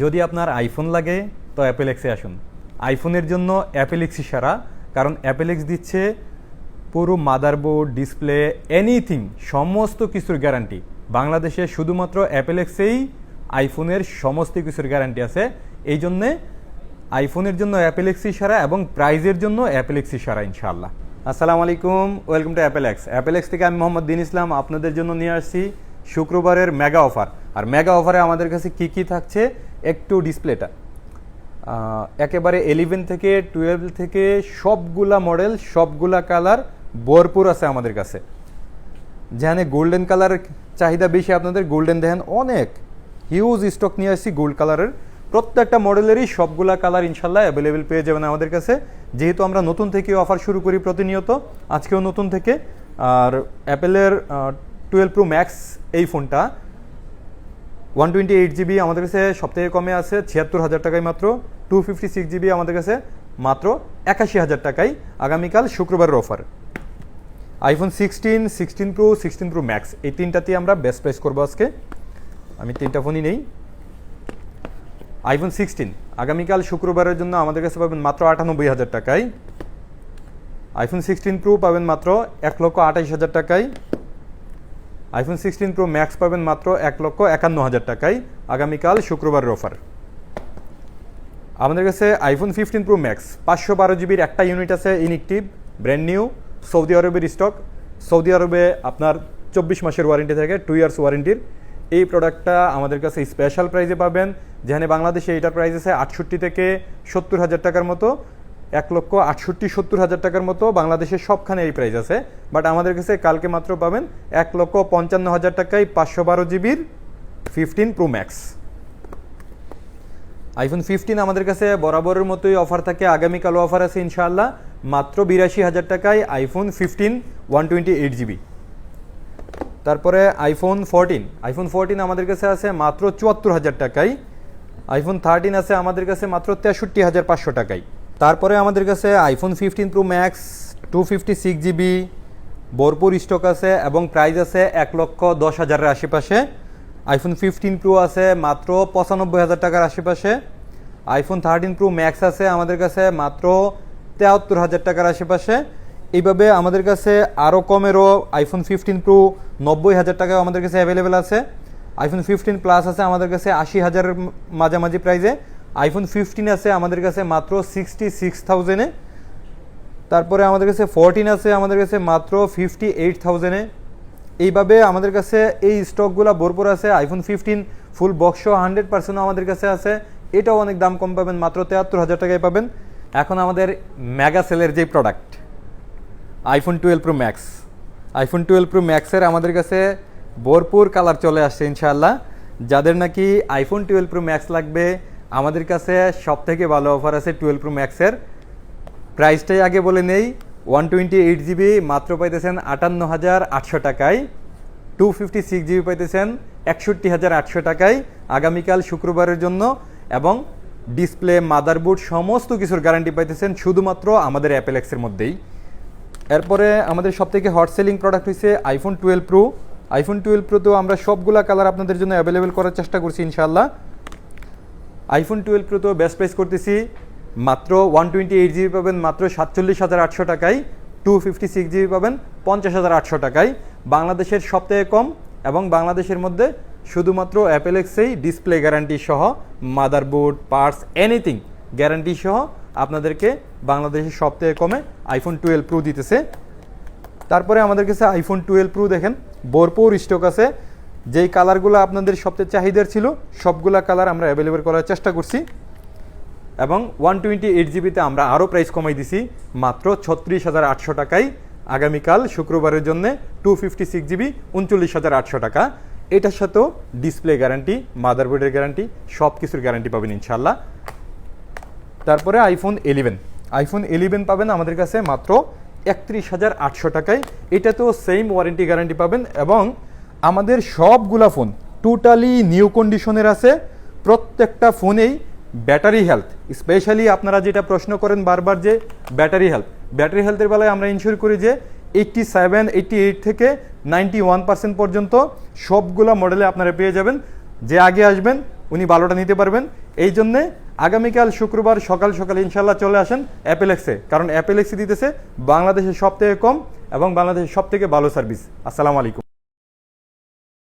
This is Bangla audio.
যদি আপনার আইফোন লাগে, তো অ্যাপেল এক্সে আসুন। আইফোনের জন্য অ্যাপেল এক্সই সারা, কারণ অ্যাপেল এক্স দিচ্ছে পুরো মাদারবোর্ড, ডিসপ্লে এনিথিং সমস্ত কিছুর গ্যারান্টি বাংলাদেশে শুধুমাত্র অ্যাপেলেক্সেই আইফোনের সমস্ত কিছুর গ্যারান্টি আছে। এই জন্যে আইফোনের জন্য অ্যাপেল এক্সই সারা এবং প্রাইজের জন্য অ্যাপেল এক্সই সারা, ইনশাআল্লাহ। আসসালামু আলাইকুম, welcome to Apple X Apple X থেকে আমি মোহাম্মদ দিন ইসলাম, আপনাদের জন্য নিয়ে আসছি শুক্রবারের মেগা অফার আর মেগা অফারে আমাদের কাছে কি কি থাকছে? একটু ডিসপ্লেটা। একেবারে এলিভেন থেকে টুয়েলভ থেকে সবগুলা মডেল সবগুলা কালার ভরপুর আছে আমাদের কাছে। যেখানে গোল্ডেন কালার চাহিদা বেশি আপনাদের গোল্ডেন দেখেন অনেক হিউজ স্টক নিয়ে আসছি গোল্ড কালারের প্রত্যেকটা মডেলেরই সবগুলা কালার ইনশাল্লাহ অ্যাভেলেবেল পেয়ে যাবেন আমাদের কাছে। যেহেতু আমরা নতুন থেকে অফার শুরু করি প্রতিনিয়ত, আজকেও নতুন থেকে। আর অ্যাপেলের টুয়েলভ প্রো ম্যাক্স এই ফোনটা ওয়ান টোয়েন্টি এইট জিবি আমাদের কাছে সবথেকে কমে আছে ছিয়াত্তর হাজার টাকায় মাত্র টু ফিফটি সিক্স জিবি আমাদের কাছে মাত্র একাশি হাজার টাকায় আগামীকাল শুক্রবারের offer iPhone sixteen sixteen pro sixteen pro max এই তিনটাতেই আমরা বেস্ট প্রাইস করব আজকে। আমি তিনটা ফোনই নেই। আইফোন সিক্সটিন আগামীকাল শুক্রবারের জন্য আমাদের কাছে পাবেন মাত্র আটানব্বই হাজার টাকায়। আইফোন সিক্সটিন প্রো পাবেন মাত্র এক লক্ষ আঠাইশ হাজার টাকায়। আইফোন সিক্সটিন প্রো ম্যাক্স পাবেন মাত্র এক লক্ষ একান্ন হাজার টাকায়। আগামীকাল শুক্রবারের অফার আমাদের কাছে আইফোন ফিফটিন প্রো ম্যাক্স পাঁচশো বারো জিবির একটা ইউনিট আছে ইনএক্টিভ ব্র্যান্ড নিউ সৌদি আরবের স্টক সৌদি আরবে আপনার চব্বিশ মাসের ওয়ারেন্টি থাকে টু ইয়ার্স ওয়ারেন্টির এই প্রোডাক্টটা আমাদের কাছে স্পেশাল প্রাইজে পাবেন, যেখানে বাংলাদেশে এটার প্রাইস আছে আটষট্টি থেকে সত্তর হাজার টাকার মতো। এক লক্ষ আটষট্টি সত্তর হাজার টাকার মতো বাংলাদেশের সবখানে এই প্রাইস আছে। বাট আমাদের কাছে কালকে মাত্র পাবেন এক লক্ষ পঞ্চান্ন হাজার টাকায় পাঁচশো বারো জিবির fifteen pro max iPhone fifteen আমাদের কাছে বরাবরের মতোই অফার থাকে। আগামীকালও অফার আছে ইনশাআল্লাহ। মাত্র বিরাশি হাজার টাকায় iPhone fifteen one twenty eight GB. তারপরে আইফোন ফোরটিন আইফোন ফোরটিন আমাদের কাছে আছে মাত্র চুয়াত্তর হাজার টাকায়। আইফোন থার্টিন আছে আমাদের কাছে মাত্র তেষট্টি হাজার পাঁচশো টাকায়। তারপরে আমাদের কাছে iPhone fifteen pro max two fifty six GB ভরপুর স্টক আছে এবং প্রাইস আছে এক লক্ষ দশ হাজারের আশেপাশে। আইফোন ফিফটিন প্রো আছে মাত্র পঁচানব্বই হাজার টাকার আশেপাশে। আইফোন থার্টিন প্রো ম্যাক্স আছে আমাদের কাছে মাত্র তেহাত্তর হাজার টাকার আশেপাশে। এইভাবে আমাদের কাছে আরও কমেরও আইফোন ফিফটিন প্রো নব্বই হাজার টাকাও আমাদের কাছে অ্যাভেলেবেল আছে। আইফোন ফিফটিন প্লাস আছে আমাদের কাছে আশি হাজারের মাঝামাঝি প্রাইসে আইফোন ফিফটিন আছে আমাদের কাছে মাত্র সিক্সটি সিক্স থাউজেন্ডে তারপরে আমাদের কাছে ফোরটিন আছে আমাদের কাছে মাত্র ফিফটি এইট থাউজেন্ডে এইভাবে আমাদের কাছে এই স্টকগুলো ভরপুর আছে আইফোন ফিফটিন ফুল বক্সও হান্ড্রেড পার্সেন্টও আমাদের কাছে আছে। এটাও অনেক দাম কম পাবেন, মাত্র তেহাত্তর হাজার টাকায় পাবেন। এখন আমাদের মেগা সেলের যে product iPhone twelve pro max iPhone twelve pro ম্যাক্সের আমাদের কাছে ভরপুর কালার চলে আসছে ইনশাআল্লাহ। যাদের নাকি আইফোন টুয়েলভ প্রো ম্যাক্স লাগবে আমাদের কাছে সব থেকে ভালো অফার আছে টুয়েলভ প্রো ম্যাক্সের প্রাইসটাই আগে বলে নেই ওয়ান টোয়েন্টি এইট জিবি মাত্র পাইতেছেন আটান্ন হাজার আটশো টাকায় টু ফিফটি সিক্স জিবি পাইতেছেন একষট্টি হাজার আটশো টাকায় আগামীকাল শুক্রবারের জন্য এবং ডিসপ্লে মাদারবোর্ড সমস্ত কিছুর গ্যারান্টি পাইতেছেন শুধুমাত্র আমাদের অ্যাপেল এক্সের মধ্যেই। এরপরে আমাদের সব থেকে হট সেলিং প্রোডাক্ট হয়েছে iPhone twelve pro iPhone twelve প্রোতেও আমরা সবগুলা কালার আপনাদের জন্য অ্যাভেলেবেল করার চেষ্টা করছি ইনশাআল্লাহ। আইফোন টুয়েলভ প্রো তো বেস্ট প্রাইস করতেছি মাত্র ওয়ান টোয়েন্টি এইট জিবি পাবেন, মাত্র সাতচল্লিশ হাজার আটশো টাকায়। টু ফিফটি সিক্স জিবি পাবেন, পঞ্চাশ হাজার আটশো টাকায়। বাংলাদেশের সবথেকে কম এবং বাংলাদেশের মধ্যে শুধুমাত্র অ্যাপেল এক্সেই ডিসপ্লে গ্যারান্টি সহ মাদারবোর্ড পার্টস এনিথিং গ্যারান্টি সহ আপনাদেরকে বাংলাদেশের সবথেকে কমে আইফোন টুয়েলভ প্রো দিতেছে। তারপরে আমাদের কাছে আইফোন টুয়েলভ প্রো দেখেন, ভরপুর স্টক আছে। যেই কালারগুলো আপনাদের সবচেয়ে চাহিদার ছিল, সবগুলা কালার আমরা অ্যাভেলেবেল করার চেষ্টা করছি। এবং ওয়ান টোয়েন্টি এইট জিবিতে আমরা আরও প্রাইস কমাই দিছি, মাত্র ছত্রিশ হাজার আটশো টাকায়। আগামীকাল, শুক্রবারের জন্য টু ফিফটি সিক্স জিবি উনচল্লিশ হাজার আটশো টাকা। এটার সাথেও ডিসপ্লে গ্যারান্টি মাদারবোর্ডের গ্যারান্টি সব কিছুর গ্যারান্টি পাবেন ইনশাল্লাহ তারপরে আইফোন এলিভেন আইফোন এলিভেন পাবেন আমাদের কাছে মাত্র একত্রিশ হাজার আটশো টাকায়। এটাতেও সেম ওয়ারেন্টি গ্যারান্টি পাবেন এবং আমাদের সবগুলা ফোন টোটালি নিউ কন্ডিশনের আছে। প্রত্যেকটা ফোনেই ব্যাটারি হেলথ স্পেশালি আপনারা যেটা প্রশ্ন করেন বারবার যে ব্যাটারি হেলথ ব্যাটারি হেলথের বেলায় আমরা ইনশিওর করি যে এইটটি সেভেন এইটটি এইট থেকে নাইনটি ওয়ান পার্সেন্ট পর্যন্ত সবগুলা মডেলে আপনারা পেয়ে যাবেন। যে আগে আসবেন, উনি ভালোটা নিতে পারবেন। এই জন্যে আগামীকাল শুক্রবার সকাল সকাল ইনশাল্লাহ চলে আসেন অ্যাপেলেক্সে কারণ অ্যাপেলেক্সে দিতেছে বাংলাদেশের সব থেকে কম এবং বাংলাদেশের সব থেকে ভালো সার্ভিস আসসালামু আলাইকুম।